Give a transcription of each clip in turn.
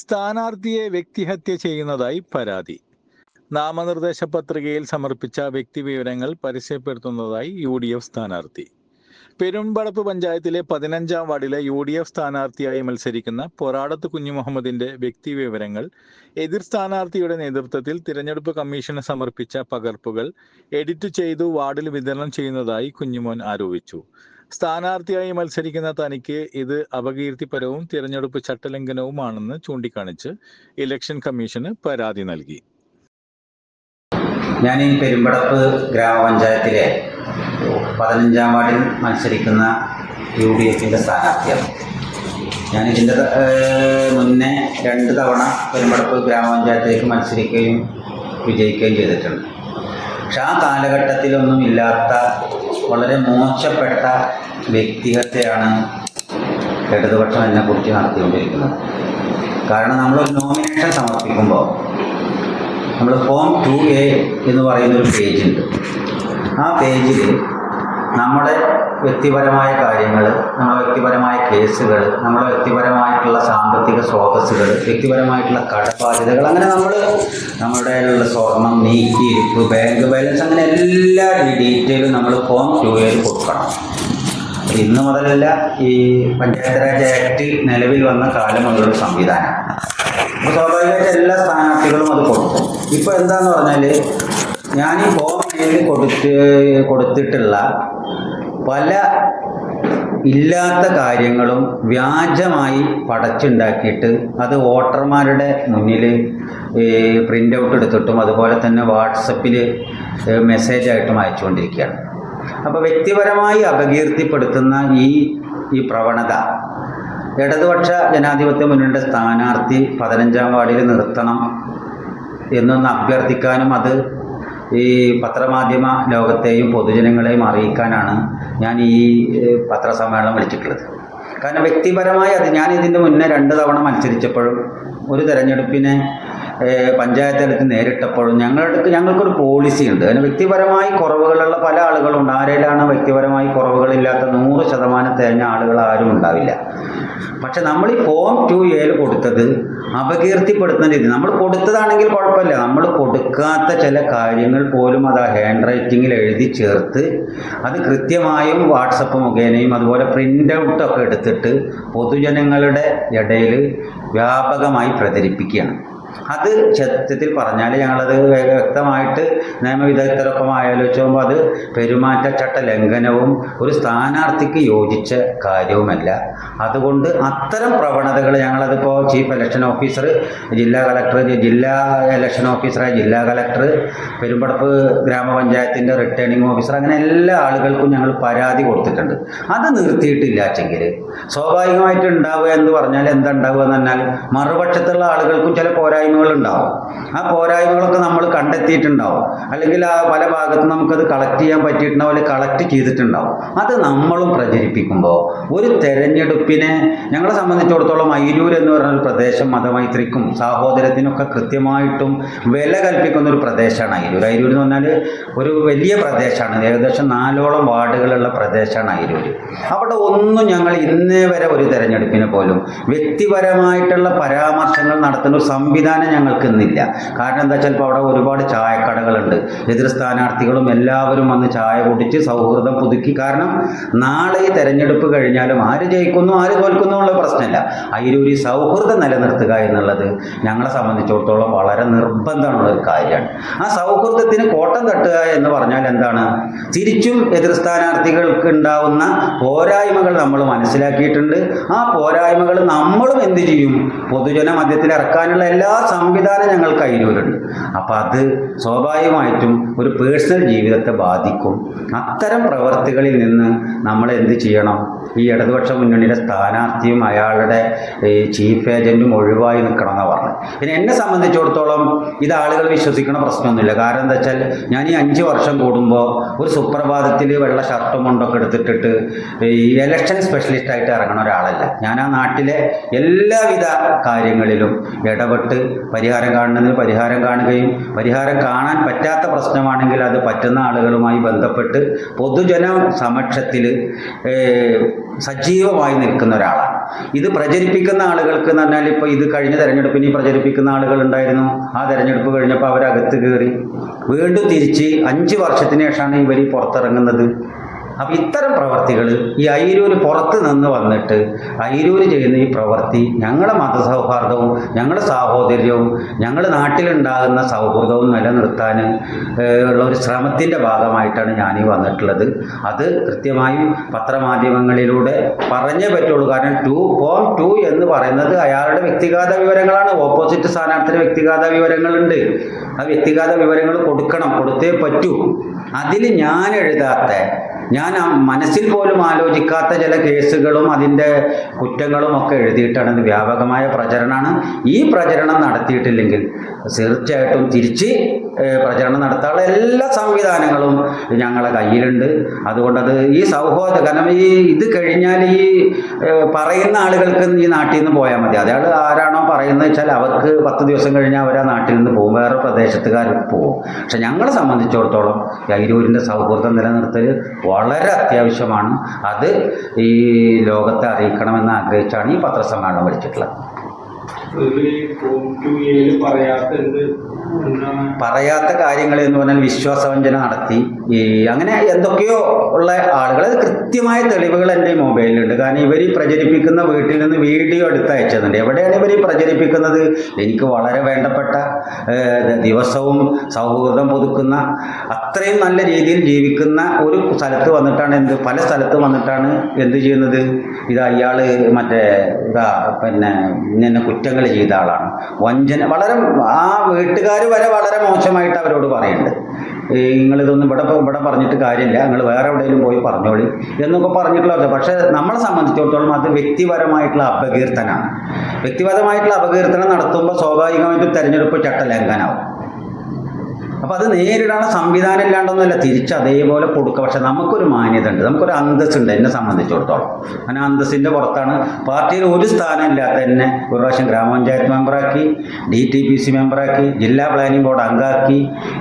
സ്ഥാനാർത്ഥിയെ വ്യക്തിഹത്യ ചെയ്യുന്നതായി പരാതി. നാമനിർദ്ദേശ പത്രികയിൽ സമർപ്പിച്ച വ്യക്തി വിവരങ്ങൾ പരസ്യപ്പെടുത്തുന്നതായി യു ഡി എഫ് സ്ഥാനാർത്ഥി. പെരുമ്പടപ്പ് പഞ്ചായത്തിലെ പതിനഞ്ചാം വാർഡിലെ യു ഡി എഫ് സ്ഥാനാർത്ഥിയായി മത്സരിക്കുന്ന പൊറാടത്ത് കുഞ്ഞുമുഹമ്മദിന്റെ വ്യക്തിവിവരങ്ങൾ എതിർ സ്ഥാനാർത്ഥിയുടെ നേതൃത്വത്തിൽ തിരഞ്ഞെടുപ്പ് കമ്മീഷന് സമർപ്പിച്ച പകർപ്പുകൾ എഡിറ്റ് ചെയ്തു വാർഡിൽ വിതരണം ചെയ്യുന്നതായി കുഞ്ഞുമോൻ ആരോപിച്ചു. സ്ഥാനാർത്ഥിയായി മത്സരിക്കുന്ന തനിക്ക് ഇത് അപകീർത്തിപരവും തിരഞ്ഞെടുപ്പ് ചട്ടലംഘനവുമാണെന്ന് ചൂണ്ടിക്കാണിച്ച് ഇലക്ഷൻ കമ്മീഷന് പരാതി നൽകി. ഞാൻ ഈ പെരുമ്പടപ്പ് ഗ്രാമപഞ്ചായത്തിലെ പതിനഞ്ചാം വാർഡിൽ മത്സരിക്കുന്ന യു ഡി എഫിന്റെ സ്ഥാനാർത്ഥിയാണ്. ഞാൻ ഇതിന്റെ മുന്നേ രണ്ട് തവണ പെരുമ്പടപ്പ് ഗ്രാമപഞ്ചായത്തിലേക്ക് മത്സരിക്കുകയും വിജയിക്കുകയും ചെയ്തിട്ടുണ്ട്. പക്ഷെ ആ കാലഘട്ടത്തിലൊന്നും ഇല്ലാത്ത വളരെ മോശപ്പെട്ട വ്യക്തിഹത്യയാണ് ഇടതുപക്ഷം എന്നെക്കുറിച്ച് നടത്തിക്കൊണ്ടിരിക്കുന്നത്. കാരണം നമ്മളൊരു നോമിനേഷൻ സമർപ്പിക്കുമ്പോൾ നമ്മൾ ഫോം ടു എ എന്ന് പറയുന്ന ഒരു പേജുണ്ട് ആ പേജിൽ നമ്മുടെ വ്യക്തിപരമായ കാര്യങ്ങൾ നമ്മുടെ വ്യക്തിപരമായ കേസുകൾ നമ്മുടെ വ്യക്തിപരമായിട്ടുള്ള സാമ്പത്തിക സ്രോതസ്സുകൾ വ്യക്തിപരമായിട്ടുള്ള കടബാധ്യതകൾ അങ്ങനെ നമ്മൾ നമ്മുടെ സ്വർണം നീക്കിയിരിപ്പ് ബാങ്ക് ബാലൻസ് അങ്ങനെ എല്ലാ ഡീറ്റെയിലും നമ്മൾ ഫോം ടു എയിൽ കൊടുക്കണം ഇന്ന് മുതലല്ല ഈ പഞ്ചായത്ത് രാജ് ആക്ട് നിലവിൽ വന്ന കാലം മുതലുള്ള സംവിധാനം. അപ്പോൾ സ്വാഭാവികമായിട്ട് എല്ലാ സ്ഥാനാർത്ഥികളും അത് കൊടുക്കും. ഇപ്പോൾ എന്താന്ന് പറഞ്ഞാൽ ഞാൻ ഈ ഫോം കൊടുത്ത് കൊടുത്തിട്ടുള്ള പല ഇല്ലാത്ത കാര്യങ്ങളും വ്യാജമായി പടച്ചുണ്ടാക്കിയിട്ട് അത് വോട്ടർമാരുടെ മുന്നിൽ പ്രിന്റ് ഔട്ട് എടുത്തിട്ടും അതുപോലെ തന്നെ വാട്സപ്പിൽ മെസ്സേജായിട്ടും അയച്ചുകൊണ്ടിരിക്കുകയാണ്. അപ്പോൾ വ്യക്തിപരമായി അപകീർത്തിപ്പെടുത്തുന്ന ഈ ഈ പ്രവണത ഇടതുപക്ഷ ജനാധിപത്യ മുന്നണിയുടെ സ്ഥാനാർത്ഥി പതിനഞ്ചാം വാർഡിൽ നിർത്തണം എന്നൊന്ന് അഭ്യർത്ഥിക്കാനും അത് ഈ പത്രമാധ്യമ ലോകത്തെയും പൊതുജനങ്ങളെയും അറിയിക്കാനാണ് ഞാൻ ഈ പത്രസമ്മേളനം വിളിച്ചിട്ടുള്ളത്. കാരണം വ്യക്തിപരമായി അത് ഞാൻ ഇതിന്റെ മുന്നേ രണ്ട് തവണ മത്സരിച്ചപ്പോഴും ഒരു തെരഞ്ഞെടുപ്പിനെ പഞ്ചായത്ത് തലത്തിൽ നേരിട്ടപ്പോഴും ഞങ്ങളുടെ ഞങ്ങൾക്കൊരു പോളിസി ഉണ്ട്. അതിന് വ്യക്തിപരമായി കുറവുകളുള്ള പല ആളുകളുണ്ട്. ആരെയാണ് വ്യക്തിപരമായി കുറവുകളില്ലാത്ത നൂറ് ശതമാനം തേഞ്ഞ ആളുകൾ ആരും ഉണ്ടാവില്ല. പക്ഷെ നമ്മൾ ഈ ഫോം ടു എയിൽ കൊടുത്തത് അപകീർത്തിപ്പെടുത്തുന്ന രീതി. നമ്മൾ കൊടുത്തതാണെങ്കിൽ കുഴപ്പമില്ല. നമ്മൾ കൊടുക്കാത്ത ചില കാര്യങ്ങൾ പോലും അത് ആ ഹാൻഡ് റൈറ്റിങ്ങിൽ എഴുതി ചേർത്ത് അത് കൃത്യമായും വാട്സപ്പ് മുഖേനയും അതുപോലെ പ്രിന്റ് ഔട്ടൊക്കെ എടുത്തിട്ട് പൊതുജനങ്ങളുടെ ഇടയിൽ വ്യാപകമായി പ്രചരിപ്പിക്കുകയാണ്. അത് സത്യത്തിൽ പറഞ്ഞാൽ ഞങ്ങളത് വ്യക്തമായിട്ട് നിയമവിദഗ്ധരൊപ്പം ആലോചിച്ചുമ്പോൾ അത് പെരുമാറ്റച്ചട്ട ലംഘനവും ഒരു സ്ഥാനാർത്ഥിക്ക് യോജിച്ച കാര്യവുമല്ല. അതുകൊണ്ട് അത്തരം പ്രവണതകൾ ഞങ്ങളതിപ്പോൾ ചീഫ് ഇലക്ഷൻ ഓഫീസർ ജില്ലാ കളക്ടർ ജില്ലാ ഇലക്ഷൻ ഓഫീസറായ ജില്ലാ കളക്ടർ പെരുമ്പടപ്പ് ഗ്രാമപഞ്ചായത്തിന്റെ റിട്ടേണിംഗ് ഓഫീസർ അങ്ങനെ എല്ലാ ആളുകൾക്കും ഞങ്ങൾ പരാതി കൊടുത്തിട്ടുണ്ട്. അത് നിർത്തിയിട്ടില്ലാച്ചെങ്കിൽ സ്വാഭാവികമായിട്ട് ഉണ്ടാവുക എന്ന് പറഞ്ഞാൽ എന്താ ഉണ്ടാവുക എന്ന് പറഞ്ഞാൽ മറുപക്ഷത്തുള്ള ആളുകൾക്കും ചില പോരായ്മകൾ ഉണ്ടാവും ആ പോരായ്മകളൊക്കെ നമ്മൾ കണ്ടെത്തിയിട്ടുണ്ടാവും. അല്ലെങ്കിൽ ആ പല ഭാഗത്തും നമുക്കത് കളക്ട് ചെയ്യാൻ പറ്റിയിട്ടുണ്ടാവും അല്ലെങ്കിൽ കളക്ട് ചെയ്തിട്ടുണ്ടാവും. അത് നമ്മളും പ്രചരിപ്പിക്കുമ്പോൾ ഒരു തെരഞ്ഞെടുപ്പിനെ ഞങ്ങളെ സംബന്ധിച്ചിടത്തോളം അയിരൂർ എന്ന് ഒരു പ്രദേശം മതമൈത്രിക്കും സാഹോദര്യത്തിനൊക്കെ കൃത്യമായിട്ടും വില കൽപ്പിക്കുന്ന ഒരു പ്രദേശമാണ് അയിരൂർ അയിരൂർ എന്ന് പറഞ്ഞാൽ ഒരു വലിയ പ്രദേശമാണ്. ഏകദേശം നാലോളം വാർഡുകളുള്ള പ്രദേശമാണ് അയിരൂർ അവിടെ ഒന്നും ഞങ്ങൾ ഇന്നേ വരെ ഒരു തെരഞ്ഞെടുപ്പിനെ പോലും വ്യക്തിപരമായിട്ടുള്ള പരാമർശങ്ങൾ നടത്തുന്ന ഒരു സംവിധാനം ഞങ്ങൾക്ക് ഇന്നില്ല. കാരണം എന്താ വെച്ചാൽ അവിടെ ഒരുപാട് ചായക്കടകളുണ്ട്. എതിർ സ്ഥാനാർത്ഥികളും എല്ലാവരും വന്ന് ചായ കുടിച്ച് സൗഹൃദം പുതുക്കി. കാരണം നാളെ തെരഞ്ഞെടുപ്പ് കഴിഞ്ഞാലും ആര് ജയിക്കുന്നു ആര് തോൽക്കുന്നു എന്നുള്ള പ്രശ്നമില്ല. അയിരൂരി സൗഹൃദം നിലനിർത്തുക എന്നുള്ളത് ഞങ്ങളെ സംബന്ധിച്ചിടത്തോളം വളരെ നിർബന്ധമുള്ള ഒരു കാര്യമാണ്. ആ സൗഹൃദത്തിന് കോട്ടം തട്ടുക എന്ന് പറഞ്ഞാൽ എന്താണ്? തിരിച്ചും എതിർ സ്ഥാനാർത്ഥികൾക്ക് ഉണ്ടാവുന്ന പോരായ്മകൾ നമ്മൾ മനസ്സിലാക്കിയിട്ടുണ്ട്. ആ പോരായ്മകൾ നമ്മളും എന്ത് ചെയ്യും? പൊതുജന മധ്യത്തിൽ ഇറക്കാനുള്ള എല്ലാ സംവിധാനം ഞങ്ങൾക്ക് അയിരൂരുണ്ട് അപ്പം അത് സ്വാഭാവികമായിട്ടും ഒരു പേഴ്സണൽ ജീവിതത്തെ ബാധിക്കും. അത്തരം പ്രവർത്തികളിൽ നിന്ന് നമ്മൾ എന്ത് ചെയ്യണം? ഈ ഇടതുപക്ഷ മുന്നണിയുടെ സ്ഥാനാർത്ഥിയും അയാളുടെ ചീഫ് ഏജന്റും ഒഴിവായി നിൽക്കണം എന്നാണ് പറഞ്ഞത്. പിന്നെ എന്നെ സംബന്ധിച്ചിടത്തോളം ഇത് ആളുകൾ വിശ്വസിക്കണ പ്രശ്നമൊന്നുമില്ല. കാരണം എന്താ വെച്ചാൽ ഞാൻ ഈ അഞ്ച് വർഷം കൂടുമ്പോൾ ഒരു സുപ്രഭാതത്തിൽ വെള്ള ഷർട്ടും മുണ്ടൊക്കെ എടുത്തിട്ടിട്ട് ഈ ഇലക്ഷൻ സ്പെഷ്യലിസ്റ്റ് ആയിട്ട് ഇറങ്ങണ ഒരാളല്ല. ഞാൻ ആ നാട്ടിലെ എല്ലാവിധ കാര്യങ്ങളിലും ഇടപെട്ട് പരിഹാരം കാണുന്നതിന് പരിഹാരം കാണുകയും പരിഹാരം കാണാൻ പറ്റാത്ത പ്രശ്നമാണെങ്കിൽ അത് പറ്റുന്ന ആളുകളുമായി ബന്ധപ്പെട്ട് പൊതുജന സമക്ഷത്തിൽ സജീവമായി നിൽക്കുന്ന ഒരാളാണ്. ഇത് പ്രചരിപ്പിക്കുന്ന ആളുകൾക്ക് എന്ന് പറഞ്ഞാൽ ഇപ്പോൾ ഇത് കഴിഞ്ഞ തെരഞ്ഞെടുപ്പിന് പ്രചരിപ്പിക്കുന്ന ആളുകൾ ഉണ്ടായിരുന്നു. ആ തെരഞ്ഞെടുപ്പ് കഴിഞ്ഞപ്പോൾ അവരകത്ത് കയറി. വീണ്ടും തിരിച്ച് അഞ്ച് വർഷത്തിന് ശേഷമാണ് ഇവർ പുറത്തിറങ്ങുന്നത്. അപ്പം ഇത്തരം പ്രവർത്തികൾ ഈ അയിരൂര് പുറത്ത് നിന്ന് വന്നിട്ട് അയിരൂര് ചെയ്യുന്ന ഈ പ്രവൃത്തി ഞങ്ങളുടെ മതസൗഹാർദ്ദവും ഞങ്ങളുടെ സാഹോദര്യവും ഞങ്ങളുടെ നാട്ടിലുണ്ടാകുന്ന സൗഹൃദവും നിലനിർത്താൻ ഉള്ള ഒരു ശ്രമത്തിന്റെ ഭാഗമായിട്ടാണ് ഞാനീ വന്നിട്ടുള്ളത്. അത് കൃത്യമായും പത്രമാധ്യമങ്ങളിലൂടെ പറഞ്ഞേ പറ്റുള്ളൂ. കാരണം ടു ഫോം ടു എന്ന് പറയുന്നത് അയാളുടെ വ്യക്തിഗത വിവരങ്ങളാണ്. ഓപ്പോസിറ്റ് സ്ഥാനാർത്ഥിയുടെ വ്യക്തിഗത വിവരങ്ങളുണ്ട്. ആ വ്യക്തിഗത വിവരങ്ങൾ കൊടുക്കണം. കൊടുത്തേ പറ്റൂ. അതിൽ ഞാൻ എഴുതാത്ത ഞാൻ മനസ്സിൽ പോലും ആലോചിക്കാത്ത ചില കേസുകളും അതിന്റെ കുറ്റങ്ങളും ഒക്കെ എഴുതിയിട്ടാണ്. വ്യാപകമായ പ്രചരണമാണ്. ഈ പ്രചരണം നടത്തിയിട്ടില്ലെങ്കിൽ തീർച്ചയായിട്ടും തിരിച്ച് പ്രചരണം നടത്താനുള്ള എല്ലാ സംവിധാനങ്ങളും ഞങ്ങളെ കയ്യിലുണ്ട്. അതുകൊണ്ടത് ഈ സൗഹോദ കാരണം ഈ ഇത് കഴിഞ്ഞാൽ ഈ പറയുന്ന ആളുകൾക്ക് ഈ നാട്ടിൽ നിന്ന് പോയാൽ മതി. അയാൾ ആരാണോ പറയുന്നത് വെച്ചാൽ അവർക്ക് പത്ത് ദിവസം കഴിഞ്ഞാൽ അവർ ആ നാട്ടിൽ നിന്ന് പോകും. വേറെ പ്രദേശത്തുകാർ പോകും. പക്ഷെ ഞങ്ങളെ സംബന്ധിച്ചിടത്തോളം ഐരൂരിന്റെ സൗഹൃദം നിലനിർത്തൽ വളരെ അത്യാവശ്യമാണ്. അത് ഈ ലോകത്തെ അറിയിക്കണമെന്ന് ആഗ്രഹിച്ചാണ് ഈ പത്രസമ്മേളനം വിളിച്ചിട്ടുള്ളത്. പറയാത്ത കാര്യങ്ങൾ എന്ന് പറഞ്ഞാൽ വിശ്വാസവഞ്ചന നടത്തി. അങ്ങനെ എന്തൊക്കെയോ ഉള്ള ആളുകൾ. കൃത്യമായ തെളിവുകൾ എന്റെ മൊബൈലിലുണ്ട്. കാരണം ഇവർ പ്രചരിപ്പിക്കുന്ന വീട്ടിൽ നിന്ന് വീഡിയോ എടുത്ത് അയച്ചതുണ്ട്. എവിടെയാണ് ഇവർ പ്രചരിപ്പിക്കുന്നത്? എനിക്ക് വളരെ വേണ്ടപ്പെട്ട ദിവസവും സൗഹൃദം പുതുക്കുന്ന അത്രയും നല്ല രീതിയിൽ ജീവിക്കുന്ന ഒരു സ്ഥലത്ത് വന്നിട്ടാണ് എന്ത് പല സ്ഥലത്ത് വന്നിട്ടാണ് എന്ത് ചെയ്യുന്നത്? ഇതാ ഇയാൾ മറ്റേ ഇതാ പിന്നെ ഇന്ന കുറ്റങ്ങൾ ചെയ്ത ആളാണ്. വഞ്ചന വളരെ ആ വീട്ടുകാർ വരെ വളരെ മോശമായിട്ട് അവരോട് പറയുന്നുണ്ട്. നിങ്ങൾ നിങ്ങളിതൊന്നും ഇവിടെ ഇവിടെ പറഞ്ഞിട്ട് കാര്യമില്ല. നിങ്ങൾ വേറെ എവിടെയെങ്കിലും പോയി പറഞ്ഞോളി എന്നൊക്കെ പറഞ്ഞിട്ടുള്ള പക്ഷേ നമ്മളെ സംബന്ധിച്ചിടത്തോളം അത് വ്യക്തിപരമായിട്ടുള്ള അപകീർത്തനാണ്. വ്യക്തിപരമായിട്ടുള്ള അപകീർത്തനം നടത്തുമ്പോൾ സ്വാഭാവികമായിട്ടും തെരഞ്ഞെടുപ്പ് ചട്ടലംഘനാവും അപ്പോൾ അത് നേരിടാനുള്ള സംവിധാനം ഇല്ലാണ്ടൊന്നുമല്ല തിരിച്ച് അതേപോലെ കൊടുക്കുക. പക്ഷെ നമുക്കൊരു മാന്യത ഉണ്ട് നമുക്കൊരു അന്തസ്സുണ്ട് എന്നെ സംബന്ധിച്ചിടത്തോളം. അങ്ങനെ അന്തസ്സിന്റെ പുറത്താണ്. പാർട്ടിയിൽ ഒരു സ്ഥാനം ഇല്ലാത്ത എന്നെ ഒരു പ്രാവശ്യം ഗ്രാമപഞ്ചായത്ത് മെമ്പറാക്കി ഡി ടി പി സി മെമ്പറാക്കി ജില്ലാ പ്ലാനിംഗ് ബോർഡ് അംഗാക്കി.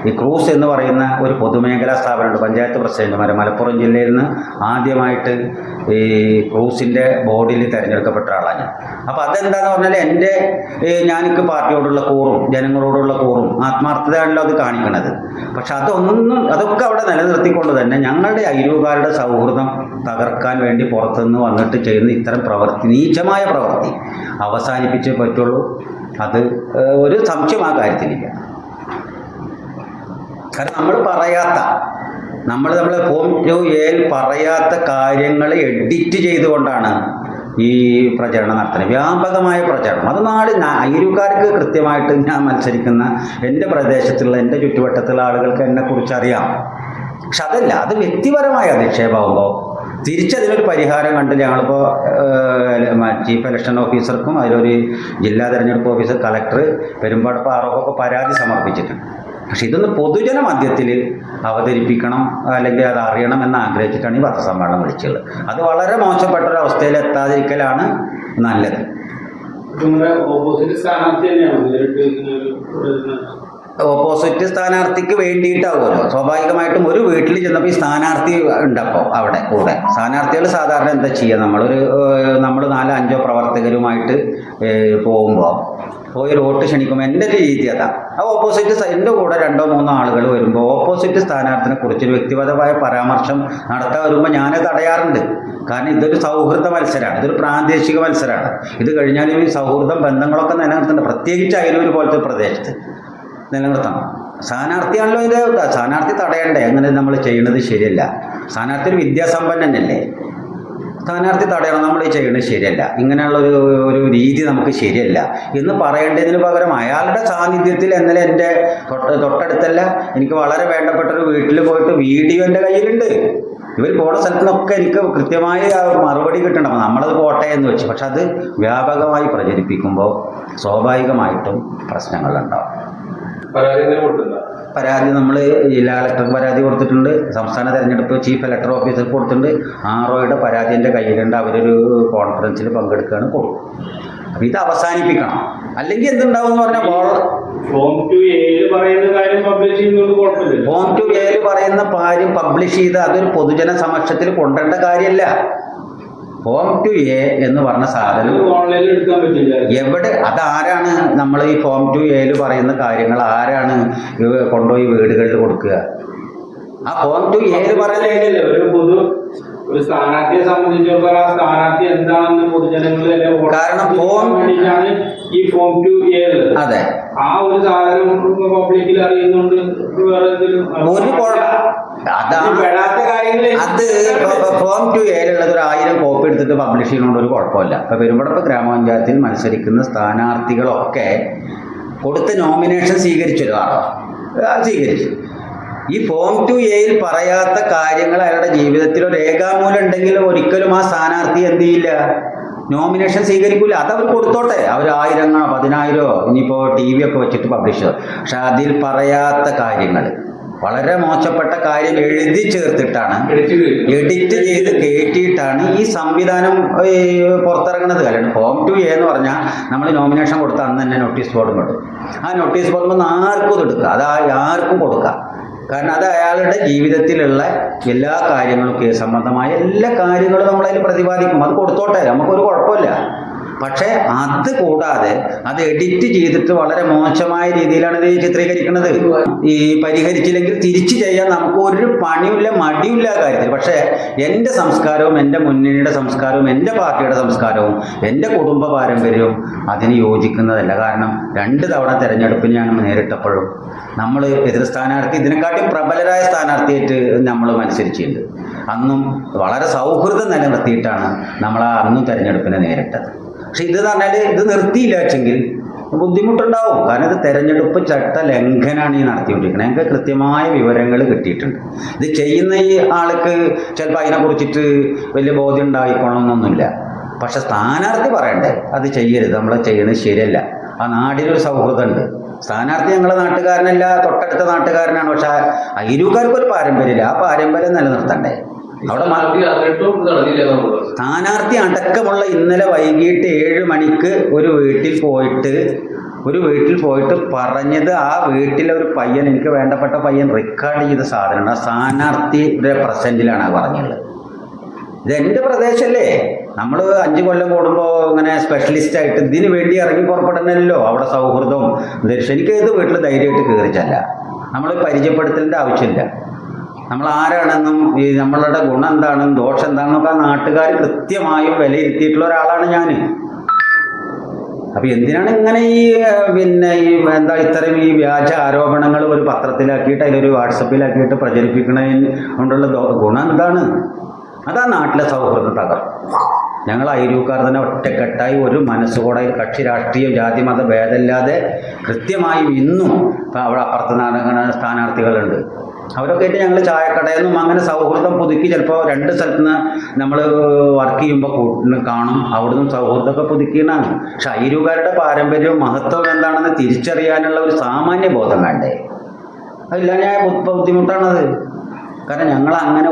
ഈ ക്രൂസ് എന്ന് പറയുന്ന ഒരു പൊതുമേഖലാ സ്ഥാപനമുണ്ട്. പഞ്ചായത്ത് പ്രസിഡന്റുമാർ മലപ്പുറം ജില്ലയിൽ നിന്ന് ആദ്യമായിട്ട് ഈ ക്രൂസിന്റെ ബോർഡിൽ തിരഞ്ഞെടുക്കപ്പെട്ട ആളാണ് ഞാൻ. അപ്പോൾ അതെന്താന്ന് പറഞ്ഞാൽ എന്റെ ഞാനിക്ക് പാർട്ടിയോടുള്ള കൂറും ജനങ്ങളോടുള്ള കൂറും ആത്മാർത്ഥതയാണല്ലോ അത് കാണിക്കുന്നത് പക്ഷെ അതൊന്നും അതൊക്കെ അവിടെ നിലനിർത്തിക്കൊണ്ട് തന്നെ ഞങ്ങളുടെ അയൽക്കാരുടെ സൗഹൃദം തകർക്കാൻ വേണ്ടി പുറത്തുനിന്ന് വന്നിട്ട് ചെയ്യുന്ന ഇത്തരം പ്രവൃത്തി നീചമായ പ്രവൃത്തി അവസാനിപ്പിച്ചേ പറ്റുള്ളൂ. അത് ഒരു സംശയം ആ കാര്യത്തിലില്ല. കാരണം നമ്മൾ പറയാത്ത നമ്മൾ നമ്മളെ ഫോം ടു പറയാത്ത കാര്യങ്ങൾ എഡിറ്റ് ചെയ്തുകൊണ്ടാണ് ഈ പ്രചരണം നടത്തണം. വ്യാപകമായ പ്രചരണം. അത് നാട് അയ്യൂരുകാർക്ക് കൃത്യമായിട്ട് ഞാൻ മത്സരിക്കുന്ന എന്റെ പ്രദേശത്തുള്ള എന്റെ ചുറ്റുവട്ടത്തുള്ള ആളുകൾക്ക് എന്നെക്കുറിച്ച് അറിയാം പക്ഷെ അതല്ല അത് വ്യക്തിപരമായ അധിക്ഷേപമാകുമ്പോൾ തിരിച്ചതിനൊരു പരിഹാരം കണ്ട് ഞങ്ങളിപ്പോൾ ചീഫ് ഇലക്ഷൻ ഓഫീസർക്കും അതിലൊരു ജില്ലാ തെരഞ്ഞെടുപ്പ് ഓഫീസർ കളക്ടർ പെരുമ്പാടപ്പ് ആറോക്കൊക്കെ പരാതി സമർപ്പിച്ചിട്ടുണ്ട്. പക്ഷെ ഇതൊന്ന് പൊതുജന മധ്യത്തിൽ അവതരിപ്പിക്കണം അല്ലെങ്കിൽ അത് അറിയണം എന്ന് ആഗ്രഹിച്ചിട്ടാണ് ഈ പത്രസമ്മേളനം വിളിച്ചത്. അത് വളരെ മോശപ്പെട്ട ഒരു അവസ്ഥയിൽ എത്താതിരിക്കലാണ് നല്ലത് ഓപ്പോസിറ്റ് ഓപ്പോസിറ്റ് സ്ഥാനാർത്ഥിക്ക് വേണ്ടിയിട്ടാവുമല്ലോ. സ്വാഭാവികമായിട്ടും ഒരു വീട്ടിൽ ചെന്നപ്പോൾ ഈ സ്ഥാനാർത്ഥി ഉണ്ടപ്പോൾ അവിടെ കൂടെ. സ്ഥാനാർത്ഥികൾ സാധാരണ എന്താ ചെയ്യുക നമ്മളൊരു നമ്മൾ നാലോ അഞ്ചോ പ്രവർത്തകരുമായിട്ട് പോകുമ്പോൾ പോയി വോട്ട് ക്ഷണിക്കുമ്പോൾ എന്റെ ഒരു രീതി അതാ. ആ ഓപ്പോസിറ്റ് എന്റെ കൂടെ രണ്ടോ മൂന്നോ ആളുകൾ വരുമ്പോൾ ഓപ്പോസിറ്റ് സ്ഥാനാർത്ഥിനെ കുറിച്ചൊരു വ്യക്തിപരമായ പരാമർശം നടത്താൻ വരുമ്പോൾ ഞാനത് തടയാറുണ്ട്. കാരണം ഇതൊരു സൗഹൃദ മത്സരമാണ് ഇതൊരു പ്രാദേശിക മത്സരമാണ് ഇത് കഴിഞ്ഞാലും ഈ സൗഹൃദം ബന്ധങ്ങളൊക്കെ നിലനിർത്തുന്നുണ്ട്. പ്രത്യേകിച്ച് അയലൂർ പോലത്തെ പ്രദേശത്ത്. നിലനിർത്തണം. സ്ഥാനാർത്ഥിയാണല്ലോ ഇത്. സ്ഥാനാർത്ഥി തടയണ്ടേ? അങ്ങനെ നമ്മൾ ചെയ്യുന്നത് ശരിയല്ല. സ്ഥാനാർത്ഥി ഒരു വിദ്യാസമ്പന്നനല്ലേ? സ്ഥാനാർത്ഥി തടയണം നമ്മൾ ചെയ്യുന്നത് ശരിയല്ല. ഇങ്ങനെയുള്ള ഒരു ഒരു രീതി നമുക്ക് ശരിയല്ല. എന്ന് പറയേണ്ടതിന് പകരം അയാളുടെ സാന്നിധ്യത്തിൽ ഇന്നലെ എന്റെ തൊട്ട് തൊട്ടടുത്തല്ല എനിക്ക് വളരെ വേണ്ടപ്പെട്ട ഒരു വീട്ടിൽ പോയിട്ട് വീഡിയോ എന്റെ കയ്യിലുണ്ട്. ഇവർ പോണ സ്ഥലത്തു നിന്നൊക്കെ എനിക്ക് കൃത്യമായ മറുപടി കിട്ടണം. നമ്മളത് പോട്ടെ എന്ന് വെച്ചു. പക്ഷെ അത് വ്യാപകമായി പ്രചരിപ്പിക്കുമ്പോൾ സ്വാഭാവികമായിട്ടും പ്രശ്നങ്ങളുണ്ടാവും. പരാതി നമ്മൾ ജില്ലാ കളക്ടർക്ക് പരാതി കൊടുത്തിട്ടുണ്ട്. സംസ്ഥാന തെരഞ്ഞെടുപ്പ് ചീഫ് ഇലക്ടർ ഓഫീസർക്ക് കൊടുത്തിട്ടുണ്ട്. ആറോയുടെ പരാതി എന്റെ കയ്യിലുണ്ട്. അവരൊരു കോൺഫറൻസിൽ പങ്കെടുക്കുകയാണ് കൊടുക്കും അപ്പം ഇത് അവസാനിപ്പിക്കണം. അല്ലെങ്കിൽ എന്തുണ്ടാവും എന്ന് പറഞ്ഞാൽ ഫോം ടു എയിൽ പറയുന്ന കാര്യം പബ്ലിഷ് കുഴപ്പമില്ല. ഫോം ടു എയിൽ പറയുന്ന കാര്യം പബ്ലിഷ് ചെയ്ത് അതൊരു പൊതുജന സമക്ഷത്തിൽ കൊണ്ടേണ്ട കാര്യമല്ല. ഫോം ടു എ എന്ന് പറഞ്ഞ സാധനം എവിടെ അതാരാണ് നമ്മൾ ഈ ഹോം ടു എയിൽ പറയുന്ന കാര്യങ്ങൾ? ആരാണ് കൊണ്ടുപോയി വീടുകളിൽ കൊടുക്കുക? ആ ഹോം ടു എയിൽ പറയുന്ന ഇല്ലേ, ഒരു പൊതു ഒരു സ്ഥാനാർത്ഥിയെ സംബന്ധിച്ചിടത്തോളം ആ സ്ഥാനാർത്ഥി എന്താണെന്ന് പൊതുജനങ്ങളിൽ കാരണം ഫോം- വേണ്ടിയിട്ടാണ് ഈ ഫോം ടു എ അതെ. ആ ഒരു സാധനം പബ്ലിക്കിൽ അറിയുന്നുണ്ട്. വേറെ എന്തെങ്കിലും അത് ഫോം ടു എയിലുള്ളത് ഒരു ആയിരം കോപ്പി എടുത്തിട്ട് പബ്ലിഷ് ചെയ്യുന്നതുകൊണ്ട് ഒരു കുഴപ്പമില്ല. ഇപ്പൊ പെരുമ്പടപ്പ് ഗ്രാമപഞ്ചായത്തിൽ മത്സരിക്കുന്ന സ്ഥാനാർത്ഥികളൊക്കെ കൊടുത്ത നോമിനേഷൻ സ്വീകരിച്ചൊരാളോ സ്വീകരിച്ചു. ഈ ഫോം ടു എയിൽ പറയാത്ത കാര്യങ്ങൾ അയാളുടെ ജീവിതത്തിൽ ഒരു രേഖാമൂലം ഉണ്ടെങ്കിലും ഒരിക്കലും ആ സ്ഥാനാർത്ഥി എന്ത് ചെയ്യില്ല? നോമിനേഷൻ സ്വീകരിക്കൂല. അത് അവർ കൊടുത്തോട്ടെ. അവർ ആയിരങ്ങളോ പതിനായിരോ ഇനിയിപ്പോൾ ടി വി ഒക്കെ വെച്ചിട്ട് പബ്ലിഷ് ചെയ്തു. പക്ഷെ അതിൽ പറയാത്ത കാര്യങ്ങൾ. വളരെ മോശപ്പെട്ട കാര്യം എഴുതി ചേർത്തിട്ടാണ്. എഡിറ്റ് ചെയ്ത് കയറ്റിയിട്ടാണ് ഈ സംവിധാനം പുറത്തിറങ്ങുന്നത്. കാരണം ഹോം ടു എ എന്ന് പറഞ്ഞാൽ നമ്മൾ നോമിനേഷൻ കൊടുത്ത അന്ന് തന്നെ നോട്ടീസ് ബോർഡ് കൊടുക്കും ആ നോട്ടീസ് ബോർഡ് ഒന്ന് ആർക്കും എടുക്കുക അത് ആർക്കും കൊടുക്കാം. കാരണം അത് അയാളുടെ ജീവിതത്തിലുള്ള എല്ലാ കാര്യങ്ങളും കേസ് സംബന്ധമായ എല്ലാ കാര്യങ്ങളും നമ്മളതിൽ പ്രതിപാദിക്കും. അത് കൊടുത്തോട്ടെ. നമുക്കൊരു കുഴപ്പമില്ല. പക്ഷേ അത് കൂടാതെ അത് എഡിറ്റ് ചെയ്തിട്ട് വളരെ മോശമായ രീതിയിലാണ് ഇത് ചിത്രീകരിക്കുന്നത്. ഈ പരിഹരിച്ചില്ലെങ്കിൽ തിരിച്ചു ചെയ്യാൻ നമുക്ക് ഒരു പണിയില്ല മടിയില്ല കാര്യത്തിൽ. പക്ഷേ എന്റെ സംസ്കാരവും എന്റെ മുന്നണിയുടെ സംസ്കാരവും എന്റെ പാർട്ടിയുടെ സംസ്കാരവും എന്റെ കുടുംബ പാരമ്പര്യവും അതിന് യോജിക്കുന്നതല്ല. കാരണം രണ്ട് തവണ തെരഞ്ഞെടുപ്പിന് ഞാൻ നേരിട്ടപ്പോഴും നമ്മൾ എതിർ സ്ഥാനാർത്ഥി ഇതിനെക്കാട്ടി പ്രബലരായ സ്ഥാനാർത്ഥിയായിട്ട് നമ്മൾ മത്സരിച്ചിട്ടുണ്ട്. അന്നും വളരെ സൗഹൃദം നിലനിർത്തിയിട്ടാണ് നമ്മൾ ആ അന്നും തെരഞ്ഞെടുപ്പിനെ നേരിട്ടത്. പക്ഷെ ഇത് പറഞ്ഞാൽ ഇത് നിർത്തിയില്ല വെച്ചെങ്കിൽ ബുദ്ധിമുട്ടുണ്ടാവും. കാരണം ഇത് തെരഞ്ഞെടുപ്പ് ചട്ട ലംഘനമാണ് ഈ നടത്തിക്കൊണ്ടിരിക്കുന്നത്. ഞങ്ങൾക്ക് കൃത്യമായ വിവരങ്ങൾ കിട്ടിയിട്ടുണ്ട്. ഇത് ചെയ്യുന്ന ഈ ആൾക്ക് ചിലപ്പോൾ അതിനെക്കുറിച്ചിട്ട് വലിയ ബോധ്യം ഉണ്ടായിക്കോണമെന്നൊന്നുമില്ല പക്ഷെ സ്ഥാനാർത്ഥി പറയണ്ടേ അത് ചെയ്യരുത്. നമ്മൾ ചെയ്യുന്നത് ശരിയല്ല. ആ നാടിനൊരു സൗഹൃദമുണ്ട്. സ്ഥാനാർത്ഥി ഞങ്ങളെ നാട്ടുകാരനല്ല തൊട്ടടുത്ത നാട്ടുകാരനാണ്. പക്ഷെ അയിരൂക്കാർക്ക് ഒരു പാരമ്പര്യമില്ല. ആ പാരമ്പര്യം നിലനിർത്തണ്ടേ? അവിടെ സ്ഥാനാർത്ഥി അടക്കമുള്ള ഇന്നലെ വൈകിട്ട് ഏഴ് മണിക്ക് ഒരു വീട്ടിൽ പോയിട്ട് ഒരു വീട്ടിൽ പോയിട്ട് പറഞ്ഞത് ആ വീട്ടിലെ ഒരു പയ്യൻ എനിക്ക് വേണ്ടപ്പെട്ട പയ്യൻ റെക്കോർഡ് ചെയ്ത സാധനമാണ്. ആ സ്ഥാനാർത്ഥിയുടെ പ്രസന്റിലാണ് ആ പറഞ്ഞുള്ളത് ഇത് എന്റെ പ്രദേശമല്ലേ നമ്മൾ അഞ്ച് കൊല്ലം കൂടുമ്പോൾ ഇങ്ങനെ സ്പെഷ്യലിസ്റ്റ് ആയിട്ട് ഇതിന് വേണ്ടി ഇറങ്ങി പുറപ്പെടുന്നല്ലോ അവിടെ സൗഹൃദവും. എനിക്ക് ഏത് വീട്ടിൽ ധൈര്യമായിട്ട് കയറിച്ചല്ല. നമ്മൾ പരിചയപ്പെടുത്തേണ്ട ആവശ്യമില്ല. നമ്മൾ ആരാണെന്നും ഈ നമ്മളുടെ ഗുണം എന്താണെന്നും ദോഷം എന്താണെന്നൊക്കെ നാട്ടുകാർ കൃത്യമായും വിലയിരുത്തിയിട്ടുള്ള ഒരാളാണ് ഞാൻ. അപ്പൊ എന്തിനാണ് ഇങ്ങനെ ഈ പിന്നെ ഈ എന്താ ഇത്തരം ഈ വ്യാജ ആരോപണങ്ങൾ ഒരു പത്രത്തിലാക്കിയിട്ട് അതിലൊരു വാട്സപ്പിലാക്കിയിട്ട് പ്രചരിപ്പിക്കുന്നതിന് കൊണ്ടുള്ള ഗുണം എന്താണ്? അതാ നാട്ടിലെ സൗഹൃദം തകർക്കും ഞങ്ങൾ അയരൂക്കാർ തന്നെ ഒറ്റക്കെട്ടായി ഒരു മനസ്സോടെ കക്ഷി രാഷ്ട്രീയം ജാതി മത ഭേദമില്ലാതെ കൃത്യമായും ഇന്നും അവിടെ അപ്പുറത്ത് സ്ഥാനാർത്ഥികളുണ്ട്. അവരൊക്കെ ആയിട്ട് ഞങ്ങൾ ചായക്കടയിൽ നിന്നും അങ്ങനെ സൗഹൃദം പുതുക്കി ചിലപ്പോൾ രണ്ട് സ്ഥലത്ത് നിന്ന് നമ്മൾ വർക്ക് ചെയ്യുമ്പോൾ കാണും. അവിടുന്ന് സൗഹൃദമൊക്കെ പുതുക്കിയാണ് പക്ഷെ അയ്യൂരുകാരുടെ പാരമ്പര്യവും മഹത്വം എന്താണെന്ന് തിരിച്ചറിയാനുള്ള ഒരു സാമാന്യ ബോധം വേണ്ടേ? അതില്ല ഞാൻ ബുദ്ധിമുട്ടാണത്. കാരണം ഞങ്ങൾ അങ്ങനെ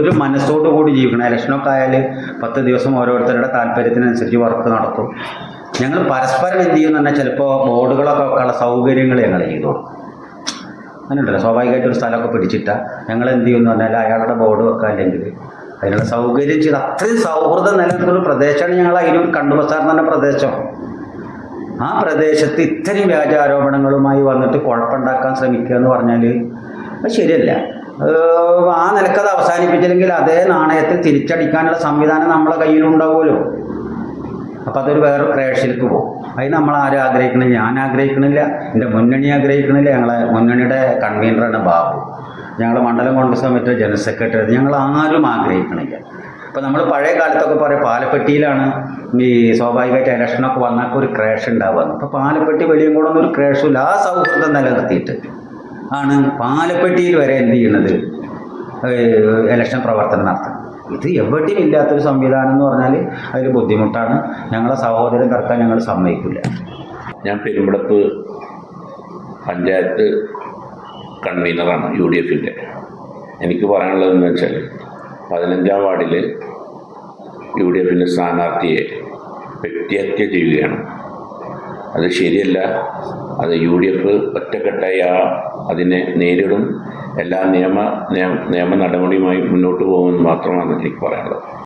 ഒരു മനസ്സോടു കൂടി ജീവിക്കണം. ഇലക്ഷനൊക്കെ ആയാൽ പത്ത് ദിവസം ഓരോരുത്തരുടെ താല്പര്യത്തിനനുസരിച്ച് വർക്ക് നടക്കും ഞങ്ങൾ പരസ്പരം എന്ത് ചെയ്യുന്നു പറഞ്ഞാൽ ചിലപ്പോൾ ബോർഡുകളൊക്കെ ഉള്ള സൗകര്യങ്ങൾ ഞങ്ങൾ ചെയ്തു കൊടുക്കും. അങ്ങനെയുണ്ടല്ലോ. സ്വാഭാവികമായിട്ട് ഒരു സ്ഥലമൊക്കെ പിടിച്ചിട്ട ഞങ്ങൾ എന്ത് ചെയ്യുമെന്ന് പറഞ്ഞാൽ അയാളുടെ ബോർഡ് വെക്കാല്ലെങ്കിൽ അതിനുള്ള സൗകര്യം ചെയ്ത് അത്രയും സൗഹൃദം നിലനിൽക്കുന്ന ഒരു പ്രദേശമാണ് ഞങ്ങൾ അതിനും കണ്ടുപസാർ പറഞ്ഞ പ്രദേശം. ആ പ്രദേശത്ത് ഇത്തരം വ്യാജാരോപണങ്ങളുമായി വന്നിട്ട് കുഴപ്പമുണ്ടാക്കാൻ ശ്രമിക്കുക എന്ന് പറഞ്ഞാൽ അത് ശരിയല്ല. ആ നിലക്കത് അവസാനിപ്പിച്ചില്ലെങ്കിൽ അതേ നാണയത്തിൽ തിരിച്ചടിക്കാനുള്ള സംവിധാനം നമ്മളെ കയ്യിലുണ്ടാവുമല്ലോ. അപ്പം അതൊരു വേറെ ക്രേഷിലേക്ക് പോകും അത് നമ്മൾ ആരും ആഗ്രഹിക്കണില്ല. ഞാൻ ആഗ്രഹിക്കണില്ല. എന്റെ മുന്നണി ആഗ്രഹിക്കണില്ല. ഞങ്ങളെ മുന്നണിയുടെ കൺവീനറാണ് ബാബു. ഞങ്ങൾ മണ്ഡലം കോൺഗ്രസ് കമ്മിറ്റിയുടെ ജനറൽ സെക്രട്ടറി. ഞങ്ങൾ ആരും ആഗ്രഹിക്കണില്ല. അപ്പോൾ നമ്മൾ പഴയ കാലത്തൊക്കെ പറയും പാലപ്പെട്ടിയിലാണ് ഈ സ്വാഭാവികമായിട്ട് ഇലക്ഷനൊക്കെ വന്നാൽ ഒരു ക്രാഷ് ഉണ്ടാവുക അപ്പോൾ പാലപ്പെട്ടി വെളിയും കൂടെ ഒന്നും ഒരു ക്രാഷുമില്ല ആ സൗഹൃദം നിലനിർത്തിയിട്ട് ആണ് പാലപ്പെട്ടിയിൽ വരെ എന്ത് ചെയ്യുന്നത്? ഇലക്ഷൻ പ്രവർത്തനം നടത്തണം ഇത് എവിടെയും ഇല്ലാത്തൊരു സംവിധാനം എന്ന് പറഞ്ഞാൽ അതിൽ ബുദ്ധിമുട്ടാണ്. ഞങ്ങളെ സഹോദരൻ തർക്കാൻ ഞങ്ങൾ സമ്മതിക്കില്ല ഞാൻ പെരുമ്പടപ്പ് പഞ്ചായത്ത് കൺവീനറാണ് യു ഡി എഫിന്റെ എനിക്ക് പറയാനുള്ളതെന്ന് വെച്ചാൽ പതിനഞ്ചാം വാർഡിൽ യു ഡി എഫിന്റെ സ്ഥാനാർത്ഥിയെ വ്യക്തിഹത്യ ചെയ്യുകയാണ്. അത് ശരിയല്ല. അത് യു ഡി എഫ് ഒറ്റക്കെട്ടായി ആ അതിനെ നേരിടും. എല്ലാ നിയമ നിയമ നടപടിയുമായി മുന്നോട്ട് പോകുമെന്ന് മാത്രമാണ് എനിക്ക് പറയാനുള്ളത്.